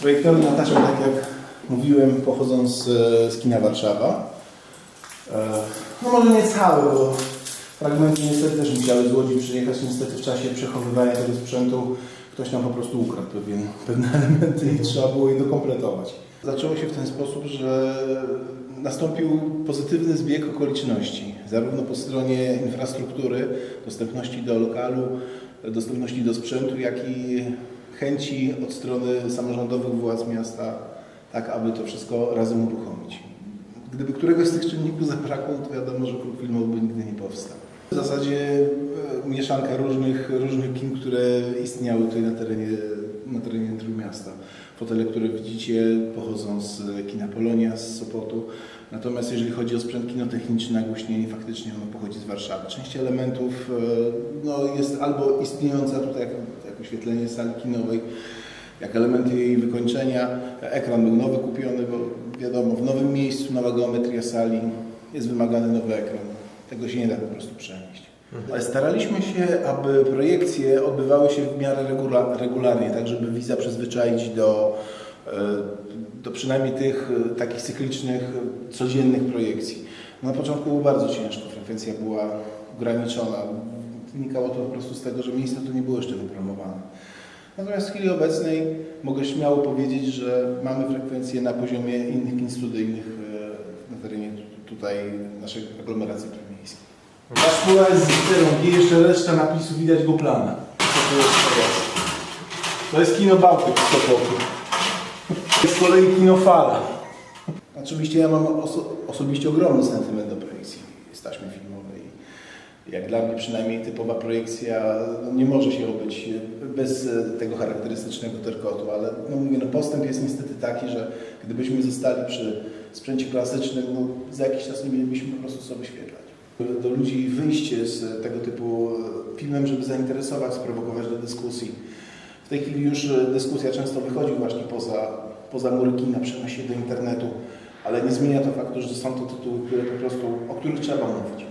Projektory Natasza, tak jak mówiłem, pochodzą z, e, z kina Warszawa. E, No może nie całe, bo fragmenty niestety też musiały z Łodzi przyjechać. Niestety w czasie przechowywania tego sprzętu ktoś nam po prostu ukradł pewien, pewne elementy i trzeba było je dokompletować. Zaczęło się w ten sposób, że nastąpił pozytywny zbieg okoliczności, zarówno po stronie infrastruktury, dostępności do lokalu, dostępności do sprzętu, jak i chęci od strony samorządowych władz miasta, tak aby to wszystko razem uruchomić. Gdyby któregoś z tych czynników zabrakło, to wiadomo, że klub filmowy nigdy nie powstał. W zasadzie e, mieszanka różnych, różnych kin, które istniały tutaj na terenie, na terenie Trójmiasta. Fotele, które widzicie, pochodzą z kina Polonia, z Sopotu. Natomiast jeżeli chodzi o sprzęt kinotechniczny, nagłośnienie, faktycznie ono pochodzi z Warszawy. Część elementów e, no, jest albo istniejąca tutaj, jak, jak oświetlenie sali kinowej, jak elementy jej wykończenia. Ekran był nowy kupiony, bo wiadomo, w nowym miejscu, nowa geometria sali, jest wymagany nowy ekran. Tego się nie da po prostu przenieść. Ale staraliśmy się, aby projekcje odbywały się w miarę regula- regularnie, tak żeby widza przyzwyczaić do, e, do przynajmniej tych e, takich cyklicznych, e, codziennych projekcji. Na początku było bardzo ciężko, frekwencja była ograniczona. Wynikało to po prostu z tego, że miejsce tu nie było jeszcze wypromowane. Natomiast w chwili obecnej mogę śmiało powiedzieć, że mamy frekwencję na poziomie innych kin studyjnych e, na terenie tu- tutaj naszej aglomeracji trójmiejskiej. Ta szkoła jest zbiterą, gdzie jeszcze reszta napisu widać go plana. To jest kino Bałtyk z Sopotu. To jest z kolei kino Fala. Oczywiście ja mam oso- osobiście ogromny sentyment do projekcji z taśmy filmowej. Jak dla mnie przynajmniej typowa projekcja no, nie może się obyć bez e, tego charakterystycznego terkotu, ale no mówię, no postęp jest niestety taki, że gdybyśmy zostali przy sprzęcie klasycznym, no za jakiś czas nie mielibyśmy po prostu co wyświetlać. Do ludzi wyjście z tego typu e, filmem, żeby zainteresować, sprowokować do dyskusji. W tej chwili już e, dyskusja często wychodzi właśnie poza, poza mury kina, przenosi do internetu, ale nie zmienia to faktu, że są to tytuły, które po prostu, o których trzeba mówić.